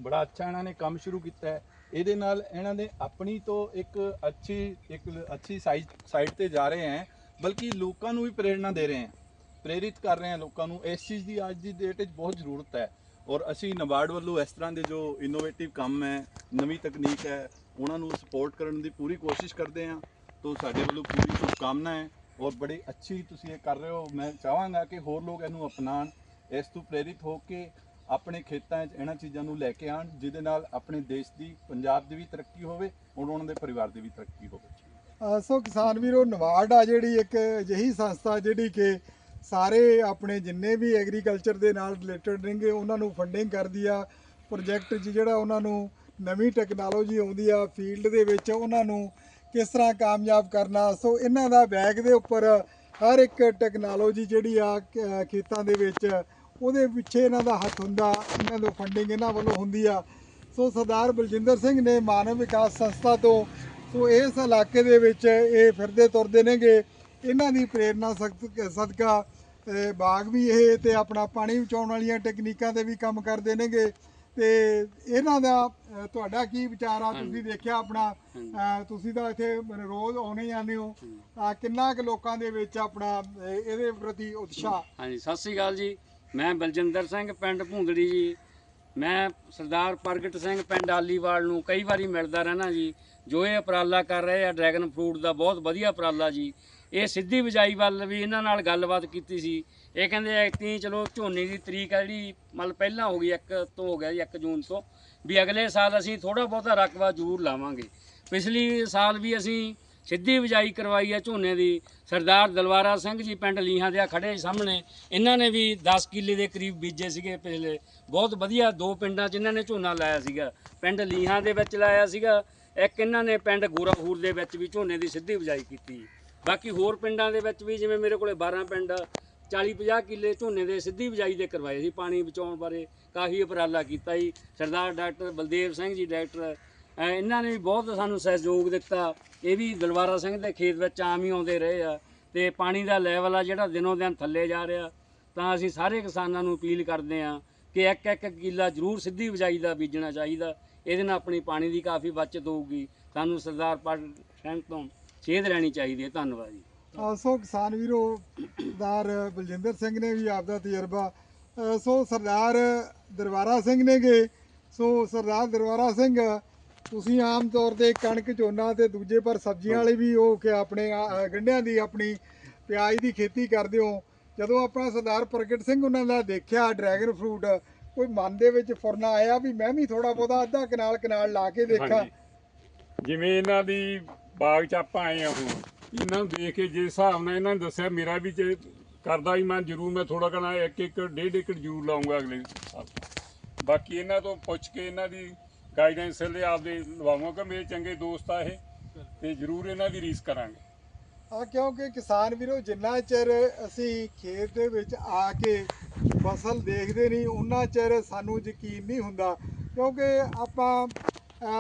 C: ਬੜਾ ਅੱਛਾ ਇਹਨਾਂ ਨੇ ਕੰਮ ਸ਼ੁਰੂ ਕੀਤਾ ਹੈ। ਇਹਦੇ ਨਾਲ ਇਹਨਾਂ ਨੇ ਆਪਣੀ ਤੋਂ ਇੱਕ ਅੱਛੀ ਇੱਕ ਅੱਛੀ ਸਾਈਡ ਸਾਈਡ ਤੇ ਜਾ ਰਹੇ ਹੈ, ਬਲਕਿ ਲੋਕਾਂ ਨੂੰ ਵੀ ਪ੍ਰੇਰਣਾ ਦੇ ਰਹੇ ਹੈ। ਪ੍ਰੇਰਿਤ ਕਰ ਰਹੇ ਹੈ ਲੋਕਾਂ ਨੂੰ। ਇਸ ਚੀਜ਼ ਦੀ ਅੱਜ ਦੀ ਡੇਟ ਵਿੱਚ ਬਹੁਤ ਜ਼ਰੂਰਤ ਹੈ। ਔਰ ਅਸੀਂ ਨਬਾਰਡ ਵੱਲੋਂ ਇਸ ਤਰ੍ਹਾਂ ਦੇ ਜੋ ਇਨੋਵੇਟਿਵ ਕੰਮ ਹੈ, ਨਵੀਂ ਤਕਨੀਕ ਹੈ, ਉਹਨਾਂ ਨੂੰ ਸਪੋਰਟ ਕਰਨ ਦੀ ਪੂਰੀ ਕੋਸ਼ਿਸ਼ ਕਰਦੇ ਹਾਂ। ਤੋਂ ਸਾਡੇ ਵੱਲੋਂ ਪੂਰੀ ਸ਼ੁਭਕਾਮਨਾ ਹੈ। ਔਰ ਬੜੀ ਅੱਛੀ ਤੁਸੀਂ ਇਹ ਕਰ ਰਹੇ ਹੋ। ਮੈਂ ਚਾਹਾਂਗਾ ਕਿ ਹੋਰ ਲੋਕ ਇਹਨੂੰ ਅਪਣਾਉਣ, ਇਸ ਤੋਂ ਪ੍ਰੇਰਿਤ ਹੋ ਕੇ ਆਪਣੇ ਖੇਤਾਂ 'ਚ ਇਹਨਾਂ ਚੀਜ਼ਾਂ ਨੂੰ ਲੈ ਕੇ ਆਉਣ, ਜਿਹਦੇ ਨਾਲ ਆਪਣੇ ਦੇਸ਼ ਦੀ, ਪੰਜਾਬ ਦੀ ਵੀ ਤਰੱਕੀ ਹੋਵੇ ਔਰ ਉਹਨਾਂ ਦੇ ਪਰਿਵਾਰ ਦੀ ਵੀ ਤਰੱਕੀ ਹੋਵੇ।
A: ਸੋ ਕਿਸਾਨ ਵੀਰੋ ਨਵਾਰਡ ਆ ਜਿਹੜੀ ਇੱਕ ਅਜਿਹੀ ਸੰਸਥਾ ਜਿਹੜੀ ਕਿ ਸਾਰੇ ਆਪਣੇ ਜਿੰਨੇ ਵੀ ਐਗਰੀਕਲਚਰ ਦੇ ਨਾਲ ਰਿਲੇਟਡ ਨੇਗੇ, ਉਹਨਾਂ ਨੂੰ ਫੰਡਿੰਗ ਕਰਦੀ ਆ। ਪ੍ਰੋਜੈਕਟ 'ਚ ਜਿਹੜਾ ਉਹਨਾਂ ਨੂੰ ਨਵੀਂ ਟੈਕਨੋਲੋਜੀ ਆਉਂਦੀ ਆ ਫੀਲਡ ਦੇ ਵਿੱਚ, ਉਹਨਾਂ ਨੂੰ ਕਿਸ ਤਰ੍ਹਾਂ ਕਾਮਯਾਬ ਕਰਨਾ। ਸੋ ਇਹਨਾਂ ਦਾ ਬੈਗ ਦੇ ਉੱਪਰ ਹਰ ਇੱਕ ਟੈਕਨੋਲੋਜੀ ਜਿਹੜੀ ਆ ਖੇਤਾਂ ਦੇ ਵਿੱਚ ਉਹਦੇ ਪਿੱਛੇ ਇਹਨਾਂ ਦਾ ਹੱਥ ਹੁੰਦਾ ਇਹਨਾਂ ਤੋਂ ਫੰਡਿੰਗ ਇਹਨਾਂ ਵੱਲੋਂ ਹੁੰਦੀ ਆ। ਸੋ ਸਰਦਾਰ ਬਲਜਿੰਦਰ ਸਿੰਘ ਨੇ ਮਾਨਵ ਵਿਕਾਸ ਸੰਸਥਾ ਤੋਂ ਸੋ ਇਸ ਇਲਾਕੇ ਦੇ ਵਿੱਚ ਇਹ ਫਿਰਦੇ ਤੁਰਦੇ ਨੇਗੇ। ਇਹਨਾਂ ਦੀ ਪ੍ਰੇਰਣਾ ਸਖਤ ਸਦਕਾ ਬਾਗ ਵੀ ਇਹ ਤੇ ਆਪਣਾ ਪਾਣੀ ਬਚਾਉਣ ਵਾਲੀਆਂ ਟੈਕਨੀਕਾਂ ਤੇ ਵੀ ਕੰਮ ਕਰਦੇ ਨੇਗੇ। ਤੇ ਇਹਨਾਂ ਦਾ ਤੁਹਾਡਾ ਕੀ ਵਿਚਾਰ ਆ? ਤੁਸੀਂ ਦੇਖਿਆ ਆਪਣਾ ਤੁਸੀਂ ਤਾਂ ਇੱਥੇ ਰੋਜ਼ ਆਉਣੇ ਜਾਂਦੇ ਹੋ। ਕਿੰਨਾ ਕੁ ਲੋਕਾਂ ਦੇ ਵਿੱਚ ਆਪਣਾ ਇਹਦੇ ਪ੍ਰਤੀ ਉਤਸ਼ਾਹ?
D: ਹਾਂਜੀ ਸਤਿ ਸ੍ਰੀ ਅਕਾਲ ਜੀ। ਮੈਂ ਬਲਜਿੰਦਰ ਸਿੰਘ ਪਿੰਡ ਭੂੰਦੜੀ ਜੀ। ਮੈਂ ਸਰਦਾਰ ਪ੍ਰਗਟ ਸਿੰਘ ਪਿੰਡ ਆਲੀਵਾਲ ਨੂੰ ਕਈ ਵਾਰੀ ਮਿਲਦਾ ਰਹਿਣਾ ਜੀ। ਜੋ ਇਹ ਉਪਰਾਲਾ ਕਰ ਰਹੇ ਆ ਡਰੈਗਨ ਫਰੂਟ ਦਾ ਬਹੁਤ ਵਧੀਆ ਉਪਰਾਲਾ ਜੀ। ਇਹ ਸਿੱਧੀ ਬਿਜਾਈ ਵੱਲ ਵੀ ਇਹਨਾਂ ਨਾਲ ਗੱਲਬਾਤ ਕੀਤੀ ਸੀ। ਇਹ ਕਹਿੰਦੇ ਐਕਤੀ ਚਲੋ ਝੋਨੇ ਦੀ ਤਰੀਕ ਆ ਜਿਹੜੀ, ਮਤਲਬ ਪਹਿਲਾਂ ਹੋ ਗਈ ਇੱਕ ਤੋਂ ਹੋ ਗਿਆ ਜੀ 1 ਜੂਨ ਤੋਂ। ਵੀ ਅਗਲੇ ਸਾਲ ਅਸੀਂ ਥੋੜਾ ਬਹੁਤਾ ਰਕਬਾ ਜ਼ਰੂਰ ਲਾਵਾਂਗੇ। ਪਿਛਲੀ ਸਾਲ ਵੀ ਅਸੀਂ ਸਿੱਧੀ ਬਿਜਾਈ ਕਰਵਾਈ ਹੈ ਝੋਨੇ ਦੀ। ਸਰਦਾਰ ਦਲਵਾਰਾ ਸਿੰਘ ਜੀ ਪਿੰਡ ਲੀਹਾਂ ਦੇ ਆ ਖੜੇ ਸਾਹਮਣੇ। ਇਹਨਾਂ ਨੇ ਵੀ 10 ਕਿੱਲੇ ਦੇ ਕਰੀਬ ਬੀਜੇ ਸੀਗੇ ਪਿਛਲੇ। ਬਹੁਤ ਵਧੀਆ ਦੋ ਪਿੰਡਾਂ 'ਚ ਇਹਨਾਂ ਨੇ ਝੋਨਾ ਲਾਇਆ ਸੀਗਾ। ਪਿੰਡ ਲੀਹਾਂ ਦੇ ਵਿੱਚ ਲਾਇਆ ਸੀਗਾ। ਇੱਕ ਇਹਨਾਂ ਨੇ ਪਿੰਡ ਗੋਰਾਖੂਰ ਦੇ ਵਿੱਚ ਵੀ ਝੋਨੇ ਦੀ ਸਿੱਧੀ ਬਿਜਾਈ ਕੀਤੀ। ਬਾਕੀ ਹੋਰ ਪਿੰਡਾਂ ਦੇ ਵਿੱਚ ਵੀ ਜਿਵੇਂ ਮੇਰੇ ਕੋਲੇ 12 ਪਿੰਡ 40 50 ਕਿੱਲੇ ਝੋਨੇ ਦੇ ਸਿੱਧੀ ਬਿਜਾਈ ਦੇ ਕਰਵਾਏ ਸੀ। ਪਾਣੀ ਬਚਾਉਣ ਬਾਰੇ ਕਾਫੀ ਉਪਰਾਲਾ ਕੀਤਾ ਜੀ। ਸਰਦਾਰ ਡਾਕਟਰ ਬਲਦੇਵ ਸਿੰਘ ਜੀ, ਡਾਕਟਰ ਇਹਨਾਂ ਨੇ ਵੀ ਬਹੁਤ ਸਾਨੂੰ ਸਹਿਯੋਗ ਦਿੱਤਾ। ਇਹ ਵੀ ਦਲਵਾਰਾ ਸਿੰਘ ਦੇ ਖੇਤ ਵਿੱਚ ਆਮ ਹੀ ਆਉਂਦੇ ਰਹੇ ਆ ਤੇ ਪਾਣੀ ਦਾ ਲੈਵਲ ਆ ਜਿਹੜਾ ਦਿਨੋਂ ਦਿਨ ਥੱਲੇ ਜਾ ਰਿਹਾ। ਤਾਂ ਅਸੀਂ ਸਾਰੇ ਕਿਸਾਨਾਂ ਨੂੰ ਅਪੀਲ ਕਰਦੇ ਆ ਕਿ ਇੱਕ ਇੱਕ ਕਿੱਲਾ ਜ਼ਰੂਰ ਸਿੱਧੀ ਬਿਜਾਈ ਦਾ ਬੀਜਣਾ ਚਾਹੀਦਾ। ਇਹਦੇ ਨਾਲ ਆਪਣੀ ਪਾਣੀ ਦੀ ਕਾਫੀ ਬਚਤ ਹੋਊਗੀ। ਸਾਨੂੰ ਸਰਦਾਰ ਪਟ ਸਿੰਘ ਤੋਂ ਸੇਧ ਲੈਣੀ ਚਾਹੀਦੀ ਹੈ। ਧੰਨਵਾਦ ਜੀ।
A: ਸੋ ਕਿਸਾਨ ਵੀਰੋ, ਸਰਦਾਰ ਬਲਜਿੰਦਰ ਸਿੰਘ ਨੇ ਵੀ ਆਪਦਾ ਤਜਰਬਾ ਸੋ ਸਰਦਾਰ ਦਰਬਾਰਾ ਸਿੰਘ ਨੇਗੇ, ਸੋ ਸਰਦਾਰ ਦਰਬਾਰਾ ਸਿੰਘ ਤੁਸੀਂ ਆਮ ਤੌਰ ਤੇ ਕਣਕ ਝੋਨਾ ਤੇ ਦੂਜੇ ਪਰ ਸਬਜ਼ੀਆਂ ਵਾਲੇ ਵੀ ਉਹ ਕਿ ਆਪਣੇ ਅਹ, ਗੰਢਿਆਂ ਦੀ ਆਪਣੀ ਪਿਆਜ਼ ਦੀ ਖੇਤੀ ਕਰਦੇ ਹੋ। ਜਦੋਂ ਆਪਣਾ ਸਰਦਾਰ ਪ੍ਰਗਟ ਸਿੰਘ ਉਹਨਾਂ ਦਾ ਦੇਖਿਆ ਡਰੈਗਨ ਫਰੂਟ ਕੋਈ ਮਨ ਦੇ ਵਿੱਚ ਫੁਰਨਾ ਆਇਆ ਵੀ ਮੈਂ ਵੀ ਥੋੜਾ ਬਹੁਤਾ ਅੱਧਾ ਕਨਾਲ ਕਨਾਲ ਲਾ ਕੇ ਦੇਖਾਂ?
E: ਹਾਂਜੀ। ਜਿਵੇਂ ਇਹਨਾਂ ਦੀ ਬਾਗ ਚ ਆਪਾਂ ਆਏ ਆ ਹੁਣ ਇਹਨਾਂ ਨੂੰ ਦੇਖ ਕੇ ਜਿਸ ਹਿਸਾਬ ਨਾਲ ਇਹਨਾਂ ਨੇ ਦੱਸਿਆ ਮੇਰਾ ਵੀ ਜੇ ਕਰਦਾ ਹੀ ਮੈਂ ਜ਼ਰੂਰ ਮੈਂ ਥੋੜਾ ਕਨਾ ਇੱਕ ਇੱਕ ਡੇਢ ਏਕੜ ਜ਼ਰੂਰ ਲਾਉਂਗਾ ਅਗਲੇ ਸਾਲ ਬਾਕੀ ਇਹਨਾਂ ਤੋਂ ਪੁੱਛ ਕੇ ਇਹਨਾਂ ਦੀ ਗਾਈਡੈਂਸ ਲਈ ਆਪਦੇ ਲਵਾਵਾਂਗਾ ਮੇਰੇ ਚੰਗੇ ਦੋਸਤ ਆ ਇਹ ਤੇ ਜ਼ਰੂਰ ਇਹਨਾਂ ਦੀ ਰੀਸ ਕਰਾਂਗੇ।
A: ਆ ਕਿਉਂਕਿ ਕਿਸਾਨ ਵੀਰੋ, ਜਿੰਨਾ ਚਿਰ ਅਸੀਂ ਖੇਤ ਦੇ ਵਿੱਚ ਆ ਕੇ ਫਸਲ ਦੇਖਦੇ ਨਹੀਂ ਉਹਨਾਂ ਚਿਰ ਸਾਨੂੰ ਯਕੀਨ ਨਹੀਂ ਹੁੰਦਾ। ਕਿਉਂਕਿ ਆਪਾਂ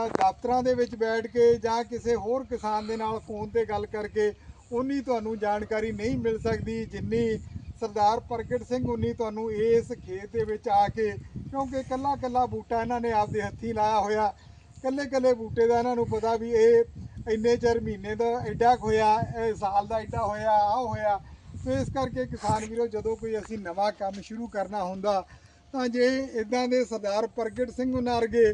A: ਦਫ਼ਤਰਾਂ ਦੇ ਵਿੱਚ ਬੈਠ ਕੇ ਜਾਂ ਕਿਸੇ ਹੋਰ ਕਿਸਾਨ ਦੇ ਨਾਲ ਫੋਨ ਤੇ ਗੱਲ ਕਰਕੇ, ਉਨੀ ਤੁਹਾਨੂੰ ਜਾਣਕਾਰੀ ਨਹੀਂ ਮਿਲ ਸਕਦੀ, ਜਿੰਨੀ ਸਰਦਾਰ ਪ੍ਰਗਟ ਸਿੰਘ ਉਨੀ ਤੁਹਾਨੂੰ ਇਸ ਖੇਤ ਦੇ ਵਿੱਚ ਆ ਕੇ, ਕਿਉਂਕਿ ਕੱਲਾ ਕੱਲਾ ਬੂਟਾ ਇਹਨਾਂ ਨੇ ਆਪਦੇ ਹੱਥੀਂ ਲਾਇਆ ਹੋਇਆ। ਕੱਲੇ ਕੱਲੇ ਬੂਟੇ ਦਾ ਇਹਨਾਂ ਨੂੰ ਪਤਾ ਵੀ ਇਹ ਇੰਨੇ ਚਿਰ ਮਹੀਨੇ ਦਾ ਐਡਾ ਕੁ ਹੋਇਆ, ਇਹ ਸਾਲ ਦਾ ਐਡਾ ਹੋਇਆ ਆ ਹੋਇਆ। ਸੋ ਇਸ ਕਰਕੇ ਕਿਸਾਨ ਵੀਰੋ, ਜਦੋਂ ਕੋਈ ਅਸੀਂ ਨਵਾਂ ਕੰਮ ਸ਼ੁਰੂ ਕਰਨਾ ਹੁੰਦਾ, ਤਾਂ ਜੇ ਇਦਾਂ ਦੇ ਸਰਦਾਰ ਪ੍ਰਗਟ ਸਿੰਘ ਉਹਨਾਂ ਵਰਗੇ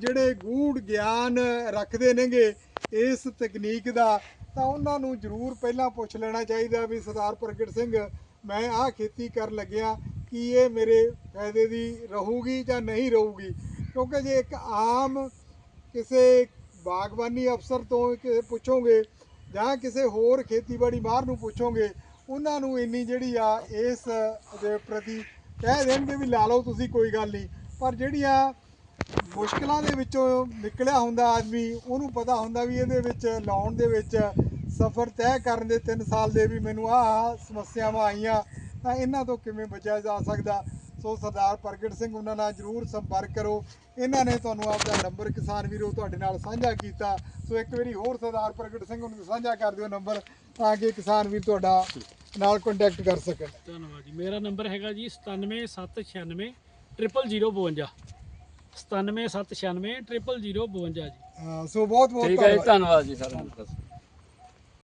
A: ਜਿਹੜੇ ਗੂੜ ਗਿਆਨ ਰੱਖਦੇ ਨੇਗੇ ਇਸ ਤਕਨੀਕ ਦਾ, ਤਾਂ ਉਹਨਾਂ ਨੂੰ ਜ਼ਰੂਰ ਪਹਿਲਾਂ ਪੁੱਛ ਲੈਣਾ ਚਾਹੀਦਾ ਵੀ ਸਰਦਾਰ ਪ੍ਰਗਟ ਸਿੰਘ ਮੈਂ ਆਹ ਖੇਤੀ ਕਰਨ ਲੱਗਿਆ ਕੀ ਇਹ ਮੇਰੇ ਫਾਇਦੇ ਦੀ ਰਹੂਗੀ ਜਾਂ ਨਹੀਂ ਰਹੂਗੀ। ਕਿਉਂਕਿ ਜੇ ਇੱਕ ਆਮ ਕਿਸੇ ਬਾਗਬਾਨੀ ਅਫਸਰ ਤੋਂ ਕਿ ਪੁੱਛੋਗੇ ਜਾਂ ਕਿਸੇ ਹੋਰ ਖੇਤੀਬਾੜੀ ਮਾਹਰ ਨੂੰ ਪੁੱਛੋਗੇ, ਉਹਨਾਂ ਨੂੰ ਇੰਨੀ ਜਿਹੜੀ ਆ ਇਸ ਦੇ ਪ੍ਰਤੀ ਕਹਿ ਦੇਣਗੇ ਵੀ ਲਾ ਲਓ ਤੁਸੀਂ ਕੋਈ ਗੱਲ ਨਹੀਂ। ਪਰ ਜਿਹੜੀਆਂ ਮੁਸ਼ਕਲਾਂ ਦੇ ਵਿੱਚੋਂ ਨਿਕਲਿਆ ਹੁੰਦਾ ਆਦਮੀ, ਉਹਨੂੰ ਪਤਾ ਹੁੰਦਾ ਵੀ ਇਹਦੇ ਵਿੱਚ, ਲਾਉਣ ਦੇ ਵਿੱਚ ਸਫ਼ਰ ਤੈਅ ਕਰਨ ਦੇ 3 ਸਾਲ ਦੇ ਵੀ ਮੈਨੂੰ ਆਹ ਸਮੱਸਿਆਵਾਂ ਆਈਆਂ ਤਾਂ ਇਹਨਾਂ ਤੋਂ ਕਿਵੇਂ ਬਚਿਆ ਜਾ ਸਕਦਾ? ਸੋ ਸਰਦਾਰ ਪ੍ਰਗਟ ਸਿੰਘ ਉਹਨਾਂ ਨਾਲ ਜਰੂਰ ਸੰਪਰਕ ਕਰੋ। ਇਹਨਾਂ ਨੇ ਤੁਹਾਨੂੰ ਆਪਦਾ ਨੰਬਰ ਕਿਸਾਨ ਵੀਰੋ ਤੁਹਾਡੇ ਨਾਲ ਸਾਂਝਾ ਕੀਤਾ। ਸੋ ਇੱਕ ਵਾਰੀ ਹੋਰ ਸਰਦਾਰ ਪ੍ਰਗਟ ਸਿੰਘ ਨੂੰ ਸਾਂਝਾ ਕਰ ਦਿਓ ਨੰਬਰ ਤਾਂ ਕਿ ਕਿਸਾਨ ਵੀਰ ਤੁਹਾਡਾ ਨਾਲ ਕੰਟੈਕਟ ਕਰ ਸਕਣ।
B: ਧੰਨਵਾਦ ਜੀ। ਮੇਰਾ ਨੰਬਰ ਹੈਗਾ ਜੀ 97796 0052 97796 0052 ਜੀ।
A: ਸੋ ਬਹੁਤ ਬਹੁਤ
D: ਠੀਕ ਹੈ
A: ਧੰਨਵਾਦ।
D: ਧੰਨਵਾਦ ਜੀ ਸਾਰਿਆਂ ਦਾ।